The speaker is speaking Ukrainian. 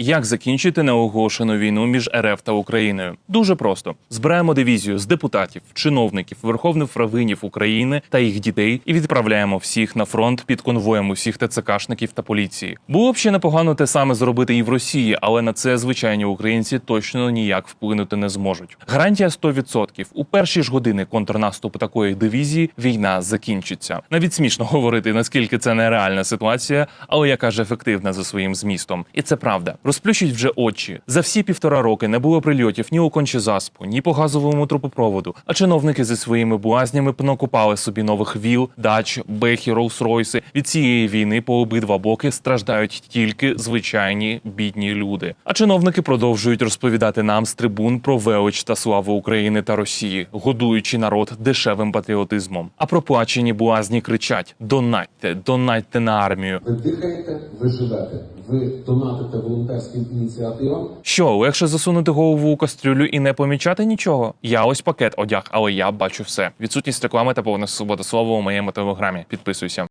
Як закінчити неоголошену війну між РФ та Україною? Дуже просто збираємо дивізію з депутатів, чиновників, верховних правинів України та їх дітей і відправляємо всіх на фронт під конвоєм усіх ТЦКшників та поліції. Було б ще непогано те саме зробити і в Росії, але на це звичайні українці точно ніяк вплинути не зможуть. Гарантія 100%. У перші ж години контрнаступу такої дивізії війна закінчиться. Навіть смішно говорити, наскільки це нереальна ситуація, але яка ж ефективна за своїм змістом. І це правда. Розплющить вже очі. За всі півтора роки не було прильотів ні у Кончезаспу, ні по газовому трубопроводу. А чиновники зі своїми буазнями понакупали собі нових віл, дач, бехі, роуз-ройси. Від цієї війни по обидва боки страждають тільки звичайні бідні люди. А чиновники продовжують розповідати нам з трибун про велич та славу України та Росії, годуючи народ дешевим патріотизмом. А проплачені буазні кричать: донатьте, донатьте на армію. Ви дихаєте, ви ви донатите волонтерським ініціативам. Що легше засунути голову у кастрюлю і не помічати нічого? Я ось пакет одяг, але я бачу все. Відсутність реклами та повна свобода слова у моєму телеграмі. Підписуйся.